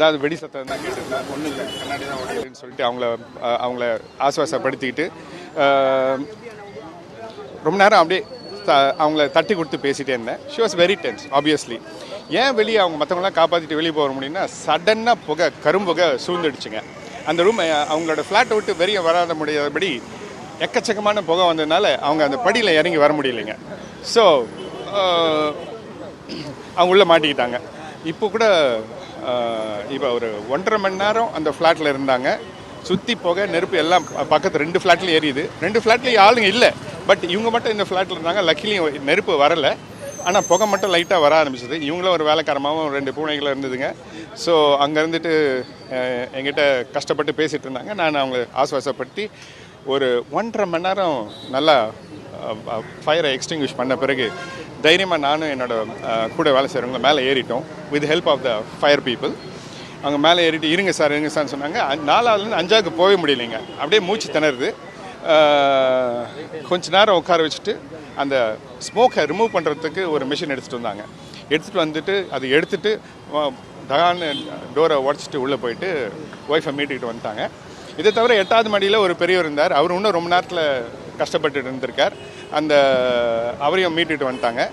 ஏதாவது வெடி சத்தம் தான் கேட்டுருந்தா ஒன்றும் இல்லை கண்ணாடி தான் ஓடிடுன்னு சொல்லிட்டு அவங்கள அவங்கள ஆசுவாசப்படுத்திக்கிட்டு ரொம்ப நேரம் அப்படியே த- அவங்கள தட்டி கொடுத்து பேசிகிட்டே இருந்தேன். She was very tense obviously ஏன் வெளியே அவங்க மற்றவங்களாம் காப்பாற்றிட்டு வெளியே போக முடியும்னா சடனாக புகை கரும்புகை சூழ்ந்துடுச்சுங்க. அந்த ரூம் அவங்களோட ஃப்ளாட்டை விட்டு வெளியே வராத முடியாதபடி எக்கச்சக்கமான புகை வந்ததுனால அவங்க அந்த படியில் இறங்கி வர முடியலைங்க. ஸோ அவங்க உள்ளே மாட்டிக்கிட்டாங்க. இப்போ கூட இப்போ ஒரு ஒன்றரை மணி நேரம் அந்த ஃப்ளாட்டில் இருந்தாங்க. சுற்றி போக நெருப்பு எல்லாம் பக்கத்து ரெண்டு ஃப்ளாட்லையும் எரியுது ரெண்டு ஃப்ளாட்லேயும் ஆளுங்க இல்லை. பட் இவங்க மட்டும் இந்த ஃப்ளாட்டில் இருந்தாங்க. லக்கிலையும் நெருப்பு வரலை. ஆனால் புகை மட்டும் லைட்டாக வர ஆரம்பிச்சது. இவங்களும் ஒரு வேலைக்காரமாகவும் ரெண்டு பூனைகளும் இருந்ததுங்க. ஸோ அங்கே இருந்துட்டு எங்கிட்ட கஷ்டப்பட்டு பேசிகிட்டு இருந்தாங்க. நான் அவங்களை ஆசுவாசப்படுத்தி ஒரு ஒன்றரை மணி நேரம் நல்லா ஃபயரை எக்ஸ்டிங்விஷ் பண்ண பிறகு தைரியமாக நானும் என்னோட கூட வேலை செய்கிறவங்க மேலே ஏறிட்டோம். With help of the fire people அவங்க மேலே ஏறிட்டு இருங்க சார் இருங்க சார்னு சொன்னாங்க. நாலாவதுலேருந்து அஞ்சாவுக்கு போகவே முடியலைங்க. அப்படியே மூச்சு திணறுது. கொஞ்ச நேரம் உட்கார வச்சுட்டு அந்த ஸ்மோக்கை ரிமூவ் பண்ணுறதுக்கு ஒரு மிஷின் எடுத்துகிட்டு வந்தாங்க. எடுத்துகிட்டு வந்துட்டு அது எடுத்துட்டு அஹ், தகான்னு டோரை உடச்சிட்டு உள்ளே போயிட்டு ஒய்ஃபை மீட்டுக்கிட்டு வந்துட்டாங்க. இதை தவிர எட்டாவது மாடியில் ஒரு பெரியவர் இருந்தார். அவர் இன்னும் ரொம்ப நேரத்தில் கஷ்டப்பட்டு இருந்திருக்கார். அந்த அவரையும் மீட்டுட்டு வந்துட்டாங்க.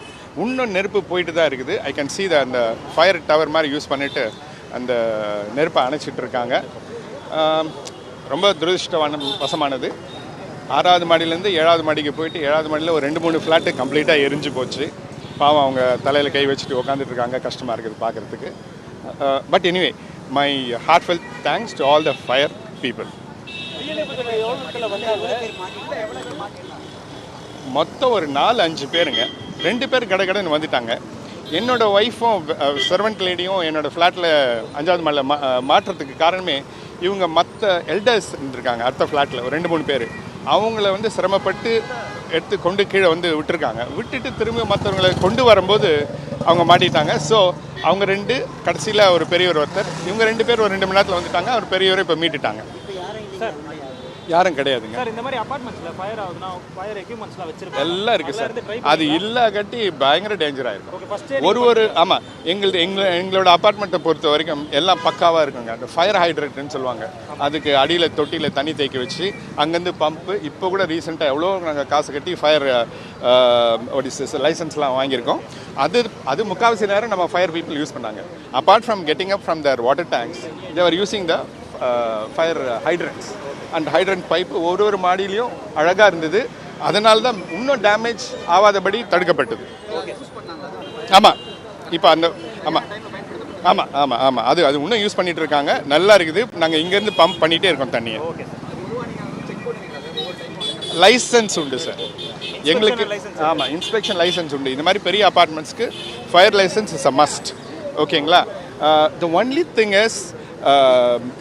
இன்னும் நெருப்பு போயிட்டு தான் இருக்குது. ஐ கேன் சி த அந்த ஃபயர் டவர் மாதிரி யூஸ் பண்ணிவிட்டு அந்த நெருப்பை அணைச்சிட்டு இருக்காங்க. ரொம்ப துரதிருஷ்டவான வசமானது. ஆறாவது மாடியிலேருந்து ஏழாவது மாடிக்கு போயிட்டு ஏழாவது மாடியில் ஒரு ரெண்டு மூணு ஃப்ளாட்டு கம்ப்ளீட்டாக எரிஞ்சு போச்சு. பாவம் அவங்க தலையில் கை வச்சுட்டு உட்காந்துட்டு இருக்காங்க. கஷ்டமாக இருக்குது பார்க்குறதுக்கு but anyway my heartfelt thanks to all the fire people மொத்தம் ஒரு நாலு அஞ்சு பேருங்க. ரெண்டு பேர் கடை கடைன்னு வந்துட்டாங்க. என்னோடய ஒய்ஃபும் சர்வெண்ட் லேடியும் என்னோடய ஃப்ளாட்டில் அஞ்சாவது மாடியில் மா மாற்றுறதுக்கு காரணமே இவங்க மற்ற எல்டர்ஸ் இருந்திருக்காங்க அடுத்த ஃப்ளாட்டில் ஒரு ரெண்டு மூணு பேர். அவங்கள வந்து சிரமப்பட்டு எடுத்து கொண்டு கீழே வந்து விட்டுருக்காங்க. விட்டுட்டு திரும்ப மற்றவங்களை கொண்டு வரும்போது அவங்க மாட்டிட்டாங்க. ஸோ அவங்க ரெண்டு கடைசியில் ஒரு பெரியவர் ஒருத்தர். இவங்க ரெண்டு பேர் ஒரு ரெண்டு மணி நேரத்தில் வந்துட்டாங்க. அவர் பெரியவரை இப்போ மீட்டுட்டாங்க. யாரும் கிடையாதுங்க. சார் இந்த மாதிரி அபார்ட்மெண்ட்ஸ்ல ஃபயர் ஆகுதுன்னா ஃபயர் எக்யூப்மெண்ட்ஸ்லாம் வச்சிருப்பாங்க. எல்லாம் இருக்கு சார். அது இல்லா கட்டி பயங்கர டேஞ்சர் ஆயிருக்கும் ஒரு ஒரு ஆமா எங்களது எங்க எங்களோட அபார்ட்மெண்ட்டை பொறுத்த வரைக்கும் எல்லாம் பக்காவா இருக்குங்க. அந்த ஃபயர் ஹைட்ரேட்னு சொல்லுவாங்க. அதுக்கு அடியில தொட்டியில தண்ணி தேக்கி வச்சு அங்கேருந்து பம்பு இப்போ கூட ரீசெண்டாக எவ்வளோ நாங்கள் காசு கட்டி ஃபயர் லைசன்ஸ்லாம் வாங்கியிருக்கோம். அது அது முக்கால்வாசி நேரம் நம்ம ஃபயர் பீப்புள் யூஸ் பண்ணாங்க. Apart from getting up from the water tanks they're using the fire hydrants and hydrant pipe ஒரு ஒரு மாடியிலையும் அழகாக இருந்தது. அதனால தான் இன்னும் டேமேஜ் ஆகாதபடி தடுக்கப்பட்டது. ஆமாம் இப்போ அந்த ஆமாம் ஆமாம் ஆமாம் ஆமாம் அது அது இன்னும் யூஸ் பண்ணிட்டு இருக்காங்க. நல்லா இருக்குது. நாங்கள் இங்கேருந்து பம்ப் பண்ணிகிட்டே இருக்கோம் தண்ணியை. லைசன்ஸ் உண்டு சார் எங்களுக்கு ஆமாம் இன்ஸ்பெக்ஷன் லைசன்ஸ் உண்டு. இந்த மாதிரி பெரிய அபார்ட்மெண்ட்ஸ்க்கு fire license is a must ஓகேங்களா த ஒன்லி திங் இஸ்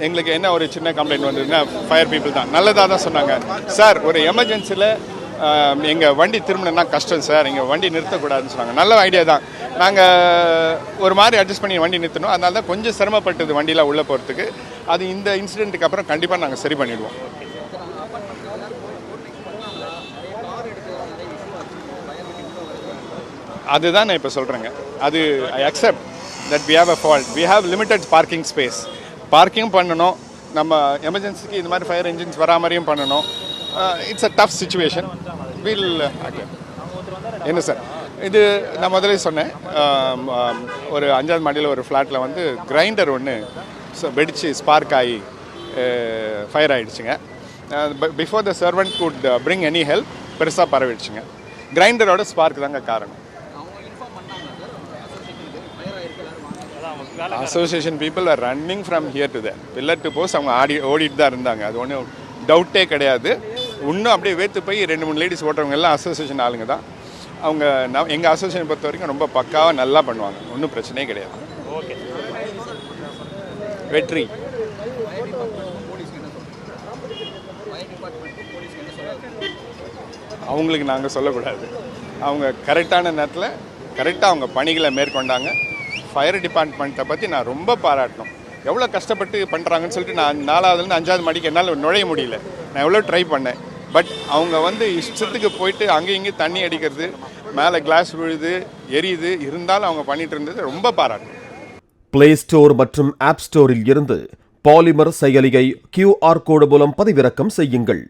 எங்களுக்கு என்ன ஒரு சின்ன கம்ப்ளைண்ட் வந்ததுன்னா ஃபயர் பீப்புள் தான். நல்லதாக தான் சொன்னாங்க. சார் ஒரு எமர்ஜென்சியில் um, எங்கள் வண்டி திரும்பினா கஷ்டம் சார் எங்கள் வண்டி நிறுத்தக்கூடாதுன்னு சொன்னாங்க. நல்ல ஐடியா தான். நாங்கள் uh, ஒரு மாதிரி அட்ஜஸ்ட் பண்ணி வண்டி நிறுத்தணும் அதனால தான் கொஞ்சம் சிரமப்பட்டது வண்டியில் உள்ளே போகிறதுக்கு அது இந்த இன்சிடெண்ட்டுக்கு அப்புறம் கண்டிப்பாக நாங்கள் சரி பண்ணிடுவோம். அதுதான் நான் இப்போ சொல்கிறேங்க அது I accept that we have a fault we have limited parking space parking பண்ணணும். நம்ம எமர்ஜென்சிக்கு இந்த மாதிரி ஃபயர் இன்ஜின்ஸ் வரா மாதிரியும் பண்ணணும். It's a tough situation will என்ன சார் இது நான் முதலே சொன்னேன். Um, um, ஒரு அஞ்சாவது மாடியில் ஒரு ஃப்ளாட்டில் வந்து கிரைண்டர் ஒன்று வெடித்து ஸ்பார்க் ஆகி fire ஆகிடுச்சுங்க before the servant could bring any help பெருசாக பரவிடுச்சுங்க. கிரைண்டரோட ஸ்பார்க் தாங்க காரணம். Association people are running from here to there pillar to post அவங்க ஆடி ஓடிட்டு தான் இருந்தாங்க. அது ஒன்றும் டவுட்டே கிடையாது. இன்னும் அப்படியே வேத்து போய் ரெண்டு மூணு லேடிஸ் ஓட்டுறவங்க எல்லாம் அசோசியேஷன் ஆளுங்க தான். அவங்க நான் எங்கள் அசோசியேஷன் பொறுத்த வரைக்கும் ரொம்ப பக்காவாக நல்லா பண்ணுவாங்க. ஒன்றும் பிரச்சனையே கிடையாது. ஓகே. வெற்றி. அவங்களுக்கு நாங்கள் சொல்லக்கூடாது. அவங்க கரெக்டான நேரத்தில் கரெக்டாக அவங்க பணிகளை மேற்கொண்டாங்க. ஃபயர் டிபார்ட்மெண்ட்டை பற்றி நான் ரொம்ப பாராட்டணும். எவ்வளோ கஷ்டப்பட்டு பண்ணுறாங்கன்னு சொல்லிட்டு நான் நாலாவதுலேருந்து அஞ்சாவது மணிக்கு என்னால் நுழைய முடியல. நான் எவ்வளோ ட்ரை பண்ணேன். பட் அவங்க வந்து இஷ்டத்துக்கு போயிட்டு அங்கேயும் இங்கேயும் தண்ணி அடிக்கிறது மேலே கிளாஸ் விழுது எரியுது இருந்தாலும் அவங்க பண்ணிட்டு இருந்தது ரொம்ப பாராட்டு. பிளே ஸ்டோர் மற்றும் ஆப் ஸ்டோரில் இருந்து பாலிமர் செயலியை கியூஆர் கோடு மூலம் பதிவிறக்கம் செய்யுங்கள்.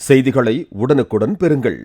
செய்திகளை உடனுக்குடன் பெறுங்கள்.